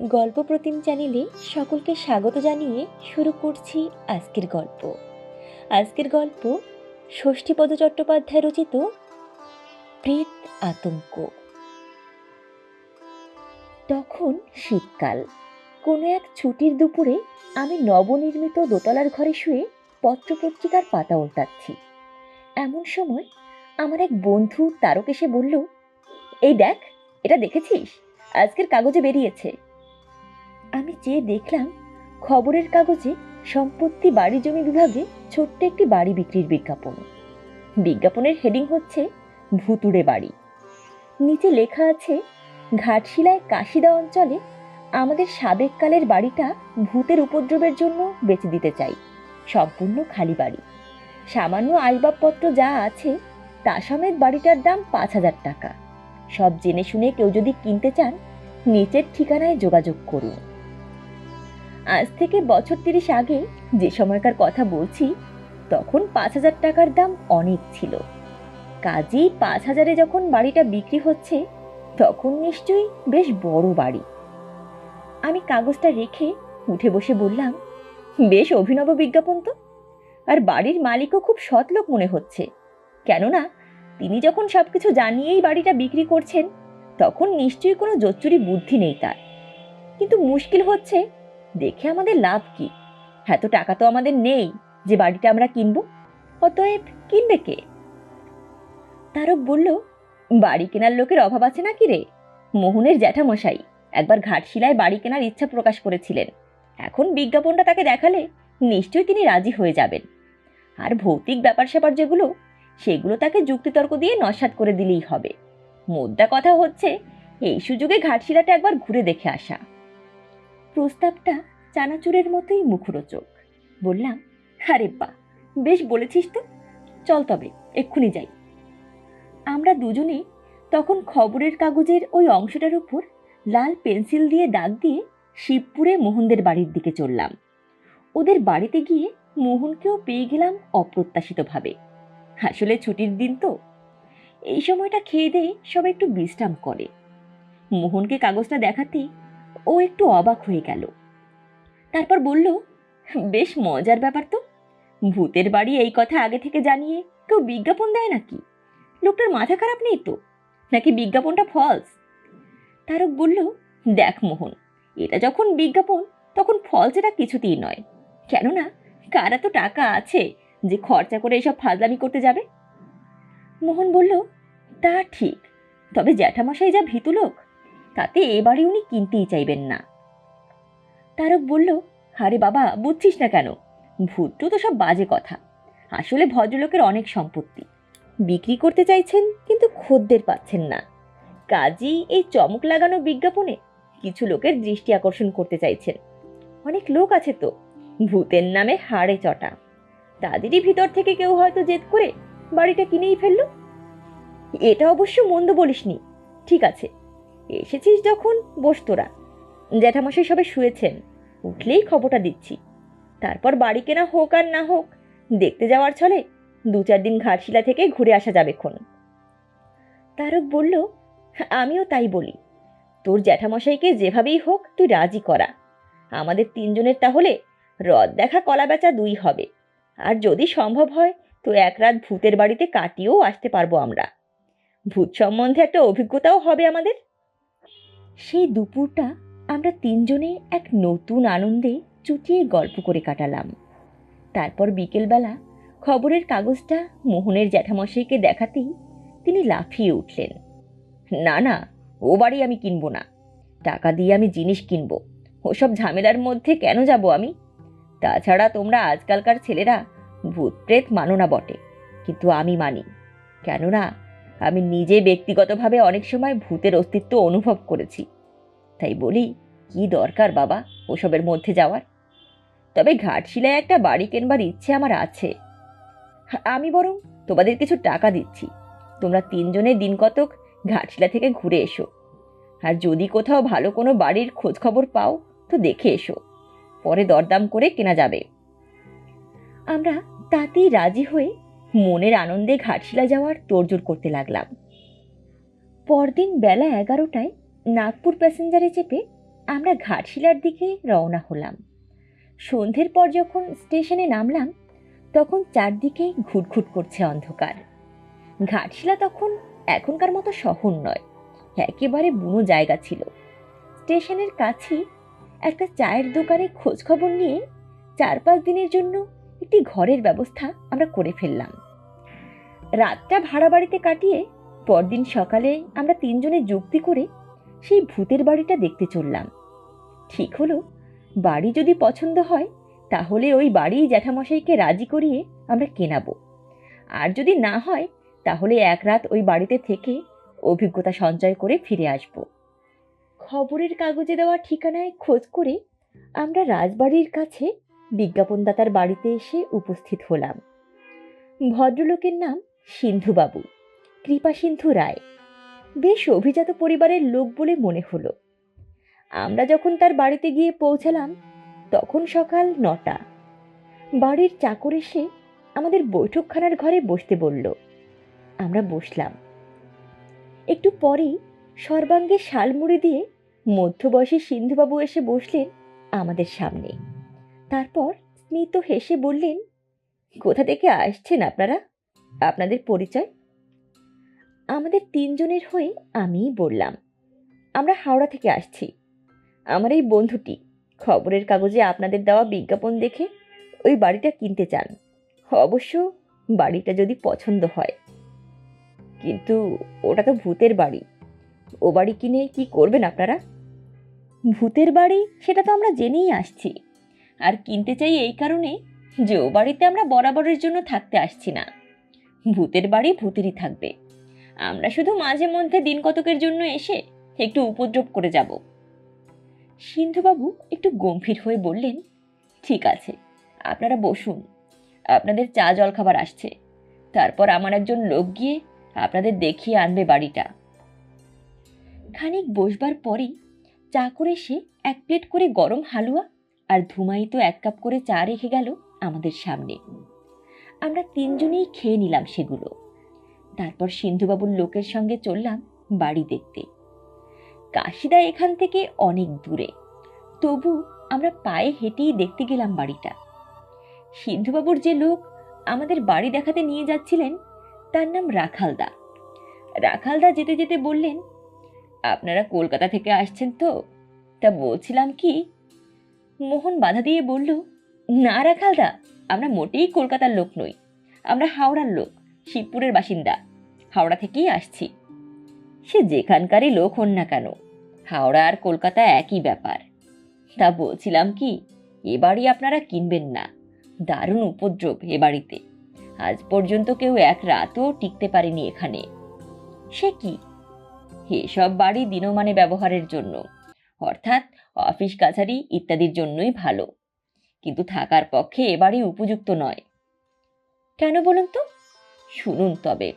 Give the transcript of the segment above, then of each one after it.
গল্প প্রতিম চ্যানেলে সকলকে স্বাগত জানিয়ে শুরু করছি আজকের গল্প। আজকের গল্প ষষ্ঠীপদ চট্টোপাধ্যায় রচিত প্রেত আতঙ্ক। তখন শীতকাল। কোনো এক ছুটির দুপুরে আমি নবনির্মিত দোতলার ঘরে শুয়ে পত্রপত্রিকার পাতা উল্টাচ্ছি। এমন সময় আমার এক বন্ধু তারক এসে বলল, এই দেখ, এটা দেখেছিস? আজকের কাগজে বেরিয়েছে। আমি চেয়ে দেখলাম খবরের কাগজে সম্পত্তি বাড়ি জমি বিভাগে ছোট্ট একটি বাড়ি বিক্রির বিজ্ঞাপন। বিজ্ঞাপনের হেডিং হচ্ছে ভুতুড়ে বাড়ি। নিচে লেখা আছে, ঘাটশিলায় কাশিদা অঞ্চলে আমাদের সাবেককালের বাড়িটা ভূতের উপদ্রবের জন্য বেচে দিতে চাই। সম্পূর্ণ খালি বাড়ি। সামান্য আসবাবপত্র যা আছে, তা সমেত বাড়িটার দাম পাঁচ হাজার টাকা। সব জেনে শুনে কেউ যদি কিনতে চান, নিচের ঠিকানায় যোগাযোগ করুন। আজ থেকে বছর তিরিশ আগে যে সময়কার কথা বলছি, তখন পাঁচ হাজার টাকার দাম অনেক ছিল। কাজেই পাঁচ হাজারে যখন বাড়িটা বিক্রি হচ্ছে, তখন নিশ্চয়ই বেশ বড় বাড়ি। আমি কাগজটা রেখে উঠে বসে বললাম, বেশ অভিনব বিজ্ঞাপন তো। আর বাড়ির মালিকও খুব সৎ লোক মনে হচ্ছে। কেননা, তিনি যখন সবকিছু জানিয়েই বাড়িটা বিক্রি করছেন, তখন নিশ্চয়ই কোনো জচ্চুরি বুদ্ধি নেই তার। কিন্তু মুশকিল হচ্ছে দেখে আমাদের লাভ কি? এত টাকা তো আমাদের নেই। যে বাড়িটা আমরা কিনবো, অতএব কিনবে কে? তারক বলল, বাড়ি কেনার লোকের অভাব আছে নাকি রে? মোহনের জ্যাঠামশাই একবার ঘাটশিলায় বাড়ি কেনার ইচ্ছা প্রকাশ করেছিলেন। এখন বিজ্ঞাপনটা তাকে দেখালে নিশ্চয়ই তিনি রাজি হয়ে যাবেন। আর ভৌতিক ব্যাপার স্যাপার যেগুলো, সেগুলো তাকে যুক্তিতর্ক দিয়ে নস্বাত করে দিলেই হবে। মোদ্দা কথা হচ্ছে, এই সুযোগে ঘাটশিলাটা একবার ঘুরে দেখে আসা। প্রস্তাবটা চানাচুরের মতোই মুখরোচক। বললাম, আরে বা বেশ বলেছিস তো। চল তবে, এক্ষুনি যাই। আমরা দুজনে তখন খবরের কাগজের ওই অংশটার উপর লাল পেন্সিল দিয়ে দাগ দিয়ে শিবপুরে মোহনদের বাড়ির দিকে চললাম। ওদের বাড়িতে গিয়ে মোহনকেও পেয়ে গেলাম অপ্রত্যাশিতভাবে। আসলে ছুটির দিন তো। এই সময়টা খেয়ে দিয়ে সব একটু বিশ্রাম করে। মোহনকে কাগজটা দেখাতেই ও একটু অবাক হয়ে গেল। তারপর বলল, বেশ মজার ব্যাপার তো। ভূতের বাড়ি এই কথা আগে থেকে জানিয়ে কেউ বিজ্ঞাপন দেয় নাকি? লোকটার মাথা খারাপ নেই তো? নাকি বিজ্ঞাপনটা ফলস তারক বলল, দেখ মোহন, এটা যখন বিজ্ঞাপন, তখন ফলস এটা কিছুতেই নয়। কেননা, কারা তো টাকা আছে যে খরচা করে এসব ফাজলামি করতে যাবে? মোহন বলল, তা ঠিক। তবে জ্যাঠামশাই যা ভীতু লোক তাতে এবারে উনি কিনতেই চাইবেন না। তারক বলল, আরে বাবা, বুঝছিস না কেন? ভূতটু তো সব বাজে কথা। আসলে ভদ্রলোকের অনেক সম্পত্তি। বিক্রি করতে চাইছেন, কিন্তু খদ্দের পাচ্ছেন না। কাজেই এই চমক লাগানো বিজ্ঞাপনে কিছু লোকের দৃষ্টি আকর্ষণ করতে চাইছেন। অনেক লোক আছে তো, ভূতের নামে হাড়ে চটা। তাদেরই ভিতর থেকে কেউ হয়তো জেদ করে বাড়িটা কিনেই ফেলল। এটা অবশ্য মন্দ বলিসনি। ঠিক আছে এসেছিস যখন, বস তোরা। জ্যাঠামশাই সবে শুয়েছেন, উঠলেই খবরটা দিচ্ছি। তারপর বাড়ি কেনা হোক আর না হোক, দেখতে যাওয়ার ছলে দু চার দিন ঘাটশিলা থেকে ঘুরে আসা যাবে ক্ষণ তারক বলল, আমিও তাই বলি। তোর জ্যাঠামশাইকে যেভাবেই হোক তুই রাজি করা। আমাদের তিনজনের তাহলে রদ দেখা কলা বেচা দুই হবে। আর যদি সম্ভব হয়, তো এক রাত ভূতের বাড়িতে কাটিয়েও আসতে পারব আমরা। ভূত সম্বন্ধে একটা অভিজ্ঞতাও হবে আমাদের। সেই দুপুরটা আমরা তিনজনে এক নতুন আনন্দে চুটিয়ে গল্প করে কাটালাম। তারপর বিকেলবেলা খবরের কাগজটা মোহনের জ্যাঠামশাইকে দেখাতেই তিনি লাফিয়ে উঠলেন। না না, ও বাড়ি আমি কিনবো না। টাকা দিয়ে আমি জিনিস কিনবো। ওসব ঝামেলার মধ্যে কেন যাব আমি? তাছাড়া তোমরা আজকালকার ছেলেরা ভূত প্রেত মানো না বটে। কিন্তু আমি মানি। কেননা, আমি নিজে ব্যক্তিগতভাবে অনেক সময় ভূতের অস্তিত্ব অনুভব করেছি। তাই বলি, কি দরকার বাবা ওসবের মধ্যে যাওয়ার? তবে ঘাটশিলায় একটা বাড়ি কেনবার ইচ্ছে আমার আছে। আমি বরং তোমাদের কিছু টাকা দিচ্ছি। তোমরা তিনজনে দিন কতক ঘাটশিলা থেকে ঘুরে এসো। আর যদি কোথাও ভালো কোনো বাড়ির খোঁজ খবর পাও, তো দেখে এসো। পরে দরদাম করে কেনা যাবে। আমরা তাতেই রাজি হয়ে মনের আনন্দে ঘাটশিলা যাওয়ার তোড়জোড় করতে লাগলাম। পরদিন বেলা এগারোটায় নাগপুর প্যাসেঞ্জারে চেপে আমরা ঘাটশিলার দিকে রওনা হলাম। সন্ধ্যের পর যখন স্টেশনে নামলাম, তখন চারদিকে ঘুটঘুট করছে অন্ধকার। ঘাটশিলা তখন এখনকার মতো শহর নয়, একেবারে বুনো জায়গা ছিল। স্টেশনের কাছেই একটা চায়ের দোকানে খোঁজখবর নিয়ে চার পাঁচ দিনের জন্য একটি ঘরের ব্যবস্থা আমরা করে ফেললাম। রাতটা ভাড়া বাড়িতে কাটিয়ে পরদিন সকালে আমরা তিনজনে যুক্তি করে সেই ভূতের বাড়িটা দেখতে চললাম। ঠিক হলো, বাড়ি যদি পছন্দ হয়, তাহলে ওই বাড়ি জ্যাঠামশাইকে রাজি করিয়ে আমরা কেনাবো আর যদি না হয়, তাহলে এক রাত ওই বাড়িতে থেকে অভিজ্ঞতা সঞ্চয় করে ফিরে আসব। খবরের কাগজে দেওয়া ঠিকানায় খোঁজ করে আমরা রাজবাড়ির কাছে বিজ্ঞাপনদাতার বাড়িতে এসে উপস্থিত হলাম। ভদ্রলোকের নাম সিন্ধুবাবু, কৃপা সিন্ধু রায়। বেশ অভিজাত পরিবারের লোক বলে মনে হলো। আমরা যখন তার বাড়িতে গিয়ে পৌঁছালাম, তখন সকাল নটা। বাড়ির চাকর এসে আমাদের বৈঠকখানার ঘরে বসতে বলল। আমরা বসলাম। একটু পরেই সর্বাঙ্গে শালমুড়ি দিয়ে মধ্যবয়সী সিন্ধুবাবু এসে বসলেন আমাদের সামনে। তারপর স্মিত হেসে বললেন, কোথা থেকে আসছেন আপনারা? আপনাদের পরিচয়? আমাদের তিনজনের হয়ে আমিই বললাম। আমরা হাওড়া থেকে আসছি। আমার এই বন্ধুটি খবরের কাগজে আপনাদের দেওয়া বিজ্ঞাপন দেখে ওই বাড়িটা কিনতে চান। অবশ্য বাড়িটা যদি পছন্দ হয়। কিন্তু ওটা তো ভূতের বাড়ি। ও বাড়ি কিনে কি করবেন আপনারা? ভূতের বাড়ি সেটা তো আমরা জেনেই আসছি। আর কিনতে চাই এই কারণে যে ও বাড়িতে আমরা বরাবরের জন্য থাকতে আসছি না। ভূতের বাড়ি ভূতেরই থাকবে। আমরা শুধু মাঝে মধ্যে দিন কতকের জন্য এসে একটু উপদ্রব করে যাব। সিন্ধুবাবু একটু গম্ভীর হয়ে বললেন, ঠিক আছে, আপনারা বসুন। আপনাদের চা জল খাবার আসছে। তারপর আমার একজন লোক গিয়ে আপনাদের দেখিয়ে আনবে বাড়িটা। খানিক বসবার পরেই চা করে সে এক প্লেট করে গরম হালুয়া আর ধুমায়িত এক কাপ করে চা রেখে গেল আমাদের সামনে। আমরা তিনজনেই খেয়ে নিলাম সেগুলো। তারপর সিন্ধুবাবুর লোকের সঙ্গে চললাম বাড়ি দেখতে। কাশিদা এখান থেকে অনেক দূরে। তবু আমরা পায়ে হেঁটেই দেখতে গেলাম বাড়িটা। সিন্ধুবাবুর যে লোক আমাদের বাড়ি দেখাতে নিয়ে যাচ্ছিলেন, তার নাম রাখালদা। রাখালদা যেতে যেতে বললেন, আপনারা কলকাতা থেকে আসছেন তো? তা বলছিলাম কি? মোহন বাধা দিয়ে বলল, না রাখালদা, আমরা মোটেই কলকাতার লোক নই। আমরা হাওড়ার লোক। শিবপুরের বাসিন্দা। হাওড়া থেকেই আসছি। সে যেখানকারই লোক হন না কেন, হাওড়া আর কলকাতা একই ব্যাপার। তা বলছিলাম কি, এ বাড়ি আপনারা কিনবেন না। দারুণ উপদ্রব এ বাড়িতে। আজ পর্যন্ত কেউ এক রাতও টিকতে পারেনি এখানে। সে কি? এসব বাড়ি দিনমানে ব্যবহারের জন্য। অর্থাৎ অফিস, কাছারি ইত্যাদির জন্যই ভালো। কিন্তু থাকার পক্ষে এ বাড়ি উপযুক্ত নয়। কেন বলুন তো? শুনুন তবে।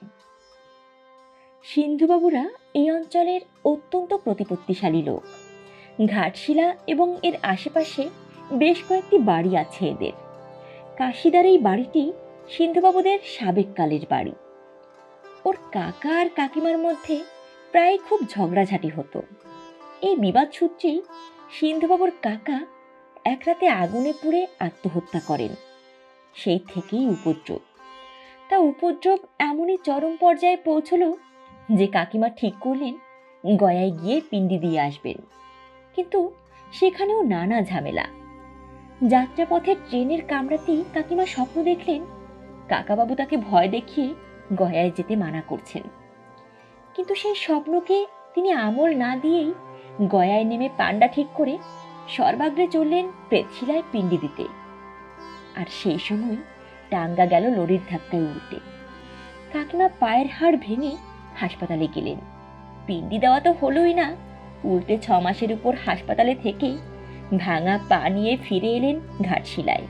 সিন্ধুবাবুরা এই অঞ্চলের অত্যন্ত প্রতিপত্তিশালী লোক। ঘাটশিলা এবং এর আশেপাশে বেশ কয়েকটি বাড়ি আছে এদের। কাশিদার এই বাড়িটি সিন্ধুবাবুদের সাবেককালের বাড়ি। ওর কাকা আর কাকিমার মধ্যে প্রায় খুব ঝগড়াঝাটি হতো। এই বিবাদ সূত্রেই সিন্ধুবাবুর কাকা এক রাতে আগুনে পুড়ে আত্মহত্যা করেন। সেই থেকেই উপদ্রব। তা উপদ্রব এমনই চরম পর্যায়ে পৌঁছল যে কাকিমা ঠিক করলেন, গয়ায় গিয়ে পিণ্ডি দিয়ে আসবেন। কিন্তু সেখানেও নানা ঝামেলা। যাত্রাপথে ট্রেনের কামড়াতেই কাকিমা স্বপ্ন দেখলেন, কাকাবাবু তাকে ভয় দেখিয়ে গয়ায় যেতে মানা করছেন। কিন্তু সেই স্বপ্নকে তিনি আমল না দিয়েই গয়ায় নেমে পান্ডা ঠিক করে সর্বাগ্রে চললেন প্রেতশিলায় পিণ্ডি দিতে। আর সেই সময় টাঙ্গা গেল লরির ধাক্কায় উল্টে। কাকিমা পায়ের হাড় ভেঙে হাসপাতালে গেলেন। পিন্ডি দেওয়া তো হলোই না। উল্টে ছ মাসের উপর হাসপাতালে থেকেই ভাঙা পা নিয়ে ফিরে এলেন ঘাটশিলায়।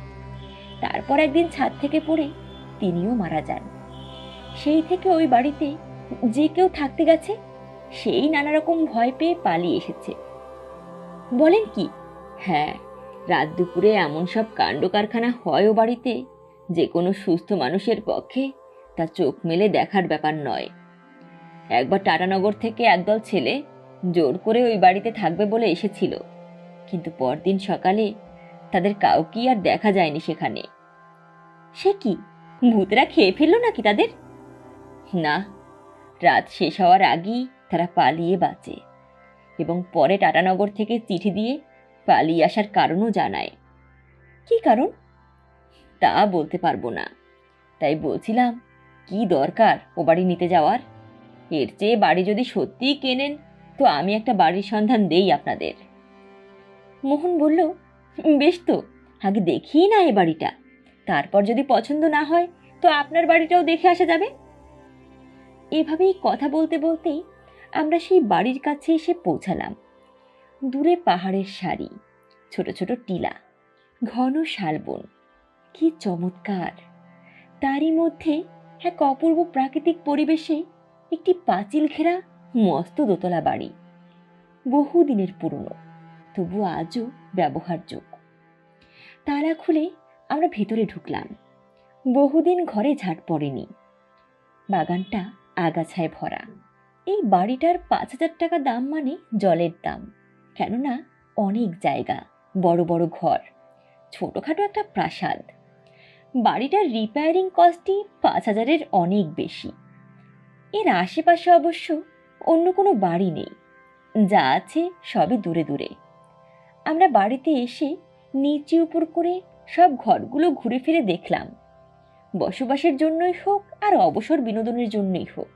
তারপর একদিন ছাদ থেকে পড়ে তিনিও মারা যান। সেই থেকে ওই বাড়িতে যে কেউ থাকতে গেছে, সেই নানা রকম ভয় পেয়ে পালিয়ে এসেছে। বলেন কি? হ্যাঁ রাত দুপুরে এমন সব কাণ্ড কারখানা হয় ও বাড়িতে? যে কোনো সুস্থ মানুষের পক্ষে তা চোখ মেলে দেখার ব্যাপার নয়। একবার টাটানগর থেকে একদল ছেলে জোর করে ওই বাড়িতে থাকবে বলে এসেছিল। কিন্তু পরদিন সকালে তাদের কাউকেই আর দেখা যায়নি সেখানে। সে কি, ভূতরা খেয়ে ফেলল নাকি তাদের? না, রাত শেষ হওয়ার আগেই তারা পালিয়ে বাঁচে এবং পরে টাটানগর থেকে চিঠি দিয়ে পালিয়ে আসার কারণও জানায়। কি কারণ? তা বলতে পারব না। তাই বলছিলাম, কি দরকার ও বাড়ি নিতে যাওয়ার? এর চেয়ে বাড়ি যদি সত্যিই কেনেন, তো আমি একটা বাড়ির সন্ধান দেই আপনাদের। মোহন বলল বেশ তো, আগে দেখি না এ বাড়িটা। তারপর যদি পছন্দ না হয়, তো আপনার বাড়িটাও দেখে আসা যাবে। এভাবেই কথা বলতে বলতেই আমরা সেই বাড়ির কাছে এসে পৌঁছালাম। দূরে পাহাড়ের সারি, ছোট ছোট টিলা, ঘন শালবন কি চমৎকার। তারই মধ্যে এক অপূর্ব প্রাকৃতিক পরিবেশে একটি পাঁচিল ঘেরা মস্ত দোতলা বাড়ি। বহুদিনের পুরনো তবু আজও ব্যবহারযোগ্য। তালা খুলে আমরা ভেতরে ঢুকলাম। বহুদিন ঘরে ঝাট পড়েনি। বাগানটা আগাছায় ভরা। এই বাড়িটার পাঁচ হাজার টাকা দাম মানে জলের দাম। কেননা অনেক জায়গা, বড় বড় ঘর, ছোটোখাটো একটা প্রাসাদ। বাড়িটার রিপেয়ারিং কস্টই পাঁচ হাজারের অনেক বেশি। এর আশেপাশে অবশ্য অন্য কোনো বাড়ি নেই। যা আছে সবই দূরে দূরে। আমরা বাড়িতে এসে নিচে উপর করে সব ঘরগুলো ঘুরে ফিরে দেখলাম। বসবাসের জন্যই হোক আর অবসর বিনোদনের জন্যই হোক,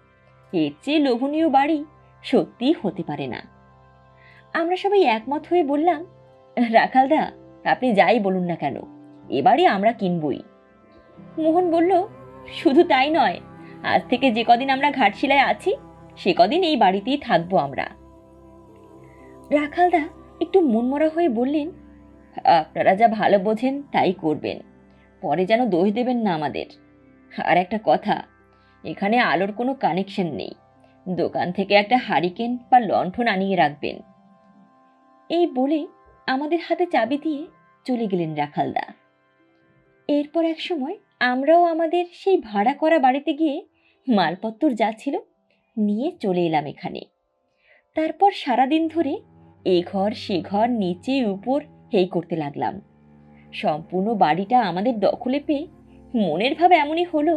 এর চেয়ে লোভনীয় বাড়ি সত্যিই হতে পারে না। আমরা সবাই একমত হয়ে বললাম, রাখালদা, আপনি যাই বলুন না কেন এবারে আমরা কিনবই। মোহন বলল, শুধু তাই নয়, আজ থেকে যে কদিন আমরা ঘাটশিলায় আছি, সে কদিন এই বাড়িতেই থাকব আমরা। রাখালদা একটু মনমরা হয়ে বললেন, আপনারা যা ভালো বোঝেন, তাই করবেন। পরে যেন দোষ দেবেন না আমাদের। আর একটা কথা, এখানে আলোর কোনো কানেকশন নেই। দোকান থেকে একটা হারিকেন বা লণ্ঠন আনিয়ে রাখবেন। এই বলে আমাদের হাতে চাবি দিয়ে চলে গেলেন রাখালদা। এরপর এক সময় আমরাও আমাদের সেই ভাড়া করা বাড়িতে গিয়ে মালপত্তর যা ছিল নিয়ে চলে এলাম এখানে। তারপর সারাদিন ধরে এ ঘর সে ঘর নিচে উপর হেই করতে লাগলাম। সম্পূর্ণ বাড়িটা আমাদের দখলে পেয়ে মনের ভাব এমনই হলো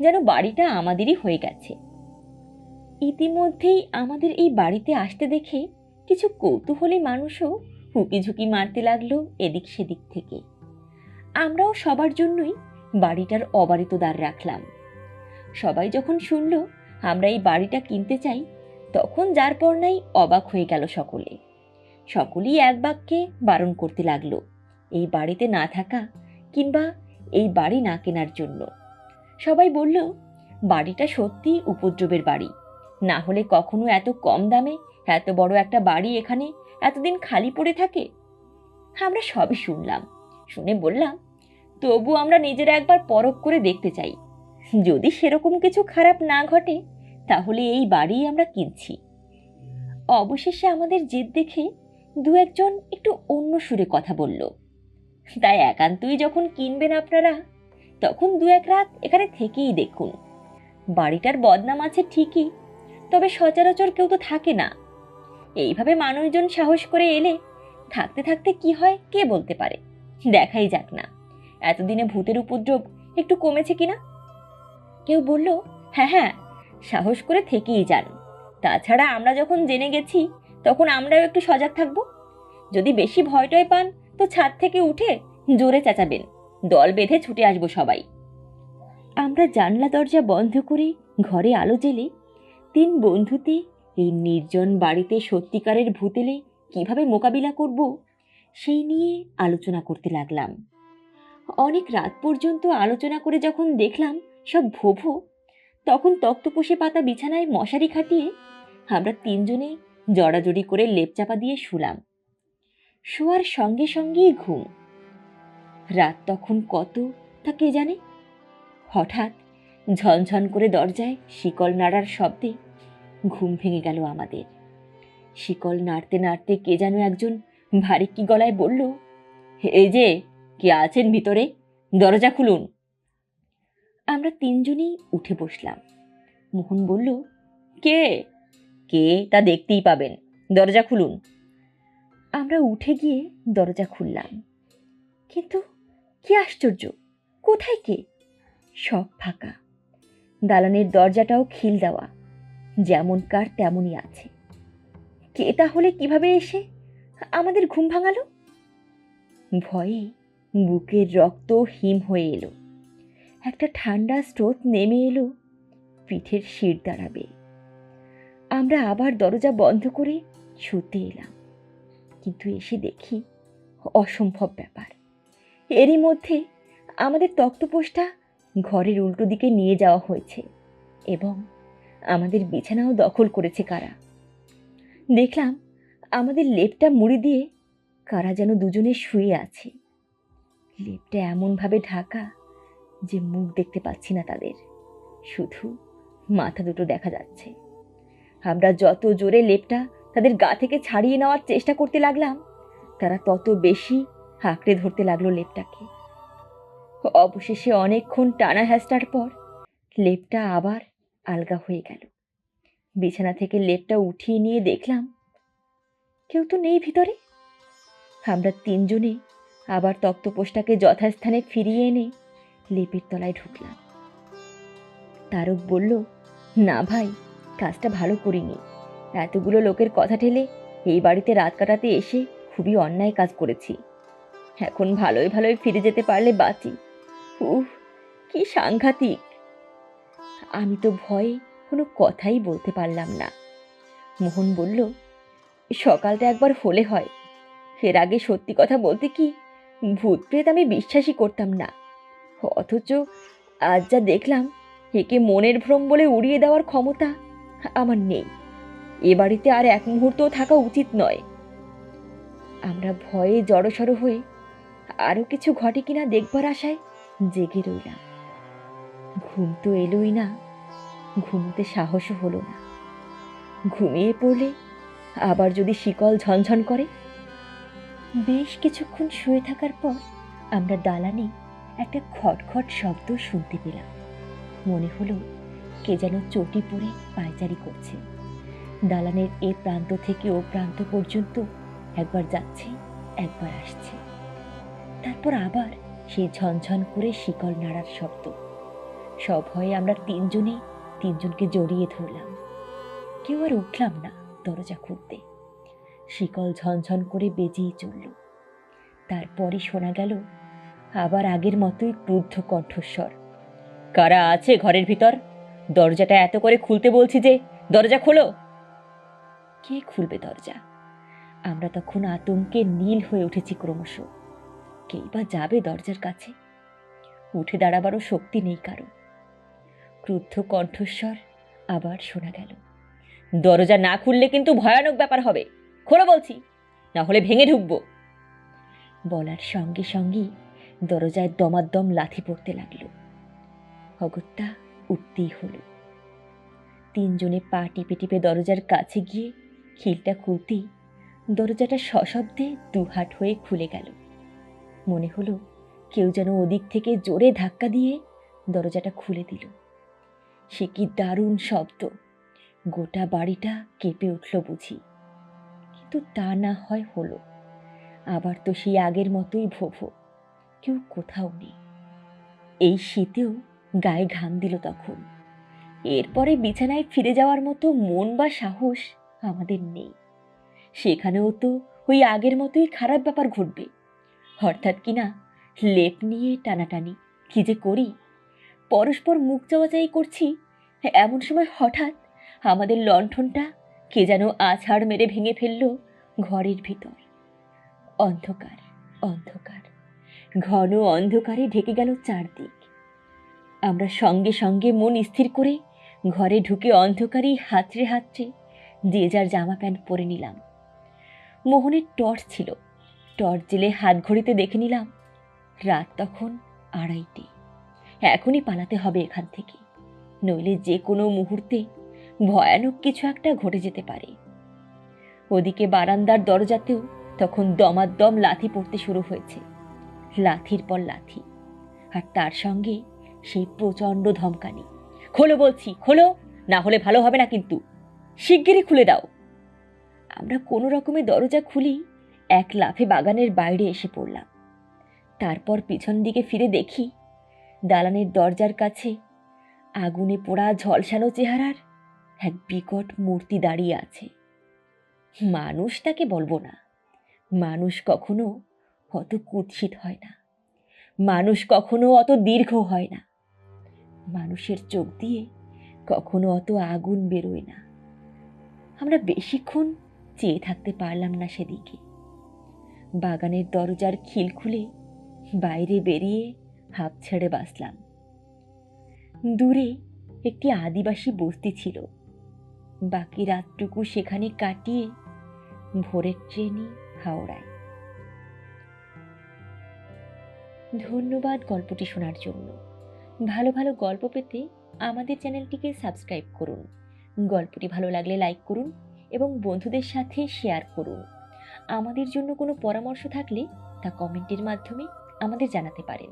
যেন বাড়িটা আমাদেরই হয়ে গেছে। ইতিমধ্যেই আমাদের এই বাড়িতে আসতে দেখে কিছু কৌতূহলী মানুষও হুকি ঝুঁকি মারতে লাগল এদিক সেদিক থেকে। আমরাও সবার জন্যই বাড়িটার অবারিত দ্বার রাখলাম। সবাই যখন শুনল আমরা এই বাড়িটা কিনতে চাই, তখন যার পর নাই অবাক হয়ে গেল সকলে। সকলেই এক বাক্যে বারণ করতে লাগল, এই বাড়িতে না থাকা কিংবা এই বাড়ি না কেনার জন্য। সবাই বলল, বাড়িটা সত্যিই উপদ্রবের বাড়ি। না হলে কখনো এত কম দামে, এত বড় একটা বাড়ি এখানে এতদিন খালি পড়ে থাকে? আমরা সবই শুনলাম। শুনে বললাম তবু আমরা নিজেরা একবার পরখ করে দেখতে চাই। যদি সেরকম কিছু খারাপ না ঘটে, তাহলে এই বাড়ি আমরা কিনছি। অবশেষে আমাদের জেদ দেখে দু একজন একটু অন্য সুরে কথা বলল। তাই একান্তই যখন কিনবেন আপনারা, তখন দু এক রাত এখানে থেকেই দেখুন। বাড়িটার বদনাম আছে ঠিকই, তবে সচরাচর কেউ তো থাকে না। এইভাবে মানুষজন সাহস করে এলে থাকতে থাকতে কি হয় কে বলতে পারে? দেখাই যাক না। এতদিনে ভূতের উপদ্রব একটু কমেছে কিনা? কেউ বলল হ্যাঁ হ্যাঁ সাহস করে থেকেই যান। তাছাড়া আমরা যখন জেনে গেছি, তখন আমরাও একটু সজাগ থাকব। যদি বেশি ভয় টয় পান, তো ছাদ থেকে উঠে জোরে চেঁচাবেন। দল বেঁধে ছুটে আসব সবাই। আমরা জানলা দরজা বন্ধ করে ঘরে আলো জেলে তিন বন্ধুতে এই নির্জন বাড়িতে সত্যিকারের ভূতেলে কীভাবে মোকাবিলা করব, সেই নিয়ে আলোচনা করতে লাগলাম। অনেক রাত পর্যন্ত আলোচনা করে যখন দেখলাম সব ভোভো, তখন তক্তপোষে পাতা বিছানায় মশারি খাটিয়ে আমরা তিনজনে জড়াজড়ি করে লেপ চাপা দিয়ে শুলাম। শোয়ার সঙ্গে সঙ্গেই ঘুম। রাত তখন কত তা কে জানে? হঠাৎ ঝনঝন করে দরজায় শিকল নাড়ার শব্দে ঘুম ভেঙে গেল আমাদের। শিকল নাড়তে নাড়তে কে যেন একজন ভারী কি গলায় বলল, এই যে কে আছেন ভিতরে? দরজা খুলুন। আমরা তিনজনই উঠে বসলাম। মোহন বলল, কে? কে? তা দেখতেই পাবেন। দরজা খুলুন। আমরা উঠে গিয়ে দরজা খুললাম। কিন্তু কি আশ্চর্য! কোথায় কে? সব ফাঁকা। দালানের দরজাটাও খিল দেওয়া। যেমন কার তেমনই আছে। কে তাহলে কীভাবে এসে আমাদের ঘুম ভাঙালো? ভয়ে বুকের রক্ত হিম হয়ে এলো। একটা ঠান্ডা স্রোত নেমে এলো পিঠের শির দাঁড়াবে আমরা আবার দরজা বন্ধ করে শুতে এলাম। কিন্তু এসে দেখি অসম্ভব ব্যাপার। এরই মধ্যে আমাদের তক্তপোষটা ঘরের উল্টো দিকে নিয়ে যাওয়া হয়েছে এবং আমাদের বিছানাও দখল করেছে কারা। দেখলাম আমাদের লেপটা মুড়ি দিয়ে কারা যেন দুজনে শুয়ে আছে। লেপটা এমনভাবে ঢাকা যে মুখ দেখতে পাচ্ছি না তাদের। শুধু মাথা দুটো দেখা যাচ্ছে। আমরা যত জোরে লেপটা তাদের গা থেকে ছাড়িয়ে নেওয়ার চেষ্টা করতে লাগলাম, তারা তত বেশি আঁকড়ে ধরতে লাগল লেপটাকে। অবশেষে অনেকক্ষণ টানা হ্যাস্টার পর লেপটা আবার আলগা হয়ে গেল। বিছানা থেকে লেপটা উঠিয়ে নিয়ে দেখলাম, কেউ তো নেই ভিতরে। আমরা তিনজনে আবার তক্তপোষটাকে যথাস্থানে ফিরিয়ে এনে লেপের তলায় ঢুকলাম। তারক বলল, না ভাই, কাজটা ভালো করিনি। এতগুলো লোকের কথা ঠেলে এই বাড়িতে রাত কাটাতে এসে খুবই অন্যায় কাজ করেছি। এখন ভালোই ভালোই ফিরে যেতে পারলে বাঁচি। উহ কি সাংঘাতিক! আমি তো ভয়ে কোনো কথাই বলতে পারলাম না। মোহন বলল, সকালটা একবার হলে হয়। এর আগে সত্যি কথা বলতে কি ভূত প্রেত আমি বিশ্বাসই করতাম না। অথচ আজ যা দেখলাম, একে মনের ভ্রম বলে উড়িয়ে দেওয়ার ক্ষমতা আমার নেই। এ বাড়িতে আর এক মুহূর্তও থাকা উচিত নয়। আমরা ভয়ে জড়সড় হয়ে আরও কিছু ঘটে কিনা দেখবার আশায় জেগে রইলাম। ঘুম তো এলোই না, ঘুমোতে সাহসও হলো না। ঘুমিয়ে পড়লে আবার যদি শিকল ঝনঝন করে বেশ কিছুক্ষণ শুয়ে থাকার পর আমরা দালানে একটা খটখট শব্দ শুনতে পেলাম। মনে হলো কে যেন চটি পরে পায়চারি করছে। দালানের এ প্রান্ত থেকে ও প্রান্ত পর্যন্ত একবার যাচ্ছে, একবার আসছে। তারপর আবার সেই ঝনঝন করে শিকল নাড়ার শব্দ। সব হয়ে আমরা তিনজনে, তিনজনকে জড়িয়ে ধরলাম। কেউ আর উঠলাম না দরজা খুলতে। শিকল ঝনঝন করে বেজেই চলল। তারপরে শোনা গেল, আবার আগের মতোই ক্রুদ্ধ কণ্ঠস্বর। কারা আছে ঘরের ভিতর? দরজাটা এত করে খুলতে বলছি যে, দরজা খোলো। কে খুলবে দরজা? আমরা তখন আতঙ্কে নীল হয়ে উঠেছি ক্রমশ। কেই বা যাবে দরজার কাছে? উঠে দাঁড়াবারও শক্তি নেই কারও। ক্রুদ্ধ কণ্ঠস্বর আবার শোনা গেল, দরজা না খুললে কিন্তু ভয়ানক ব্যাপার হবে। খোলো বলছি, না হলে ভেঙে ঢুকবো। বলার সঙ্গে সঙ্গেই দরজায় দমাদ্দম লাথি পড়তে লাগল। অগত্যা উঠতেই হলো। তিনজনে পা টিপে টিপে দরজার কাছে গিয়ে খিলটা খুলতেই দরজাটা সশব্দে দুহাট হয়ে খুলে গেল। মনে হলো কেউ যেন ওদিক থেকে জোরে ধাক্কা দিয়ে দরজাটা খুলে দিল। সে কি দারুণ শব্দ। গোটা বাড়িটা কেঁপে উঠল বুঝি। কিন্তু তা না হয় হলো। আবার তো সেই আগের মতোই ভোভো। কেউ কোথাও নেই। এই শীতেও গায়ে ঘাম দিল তখন। এরপরে বিছানায় ফিরে যাওয়ার মতো মন বা সাহস আমাদের নেই। সেখানেও তো ওই আগের মতোই খারাপ ব্যাপার ঘটবে। অর্থাৎ কিনা লেপ নিয়ে টানাটানি, কি যে করি? পরস্পর মুখ চাওয়াচাই করছি, এমন সময় হঠাৎ আমাদের লণ্ঠনটা কে যেন আছাড় মেরে ভেঙে ফেলল ঘরের ভিতর। অন্ধকার অন্ধকার, ঘন অন্ধকারে ঢেকে গেল চারদিক। আমরা সঙ্গে সঙ্গে মন স্থির করে ঘরে ঢুকে অন্ধকারেই হাতড়ে হাতড়ে যে যার জামা প্যান্ট পরে নিলাম। মোহনের টর্চ ছিল। টর্চ জেলে হাত ঘড়িতে দেখে নিলাম, রাত তখন আড়াইটে। এখনই পালাতে হবে এখান থেকে। নইলে যে কোনো মুহূর্তে ভয়ানক কিছু একটা ঘটে যেতে পারে। ওদিকে বারান্দার দরজাতেও তখন দমাদ্দম লাথি পড়তে শুরু হয়েছে, লাথির পর লাথি। আর তার সঙ্গে সেই প্রচণ্ড ধমকানি। খোলো বলছি, খোলো, না হলে ভালো হবে না কিন্তু। শিগগিরই খুলে দাও। আমরা কোনো রকমে দরজা খুলি, এক লাফে বাগানের বাইরে এসে পড়লাম। তারপর পিছন দিকে ফিরে দেখি, দালানের দরজার কাছে আগুনে পোড়া ঝলসানো চেহারার এক বিকট মূর্তি দাঁড়িয়ে আছে। মানুষ তাকে বলব না। মানুষ কখনো অত কুৎসিত হয় না। মানুষ কখনো অত দীর্ঘ হয় না। মানুষের চোখ দিয়ে কখনো অত আগুন বেরোয় না। আমরা বেশিক্ষণ চেয়ে থাকতে পারলাম না সেদিকে। বাগানের দরজার খিল খুলে বাইরে বেরিয়ে হাঁপ ছেড়ে বাসলাম দূরে একটি আদিবাসী বস্তি ছিল। বাকি রাতটুকু সেখানে কাটিয়ে ভোরের ট্রেনে হাওড়ায়। ধন্যবাদ গল্পটি শোনার জন্য। ভালো ভালো গল্প পেতে আমাদের চ্যানেলটিকে সাবস্ক্রাইব করুন। গল্পটি ভালো লাগলে লাইক করুন এবং বন্ধুদের সাথে শেয়ার করুন। আমাদের জন্য কোনো পরামর্শ থাকলে তা কমেন্টের মাধ্যমে আমাদের জানাতে পারেন।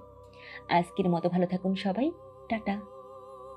আজকের মতো ভালো থাকুন সবাই। টাটা।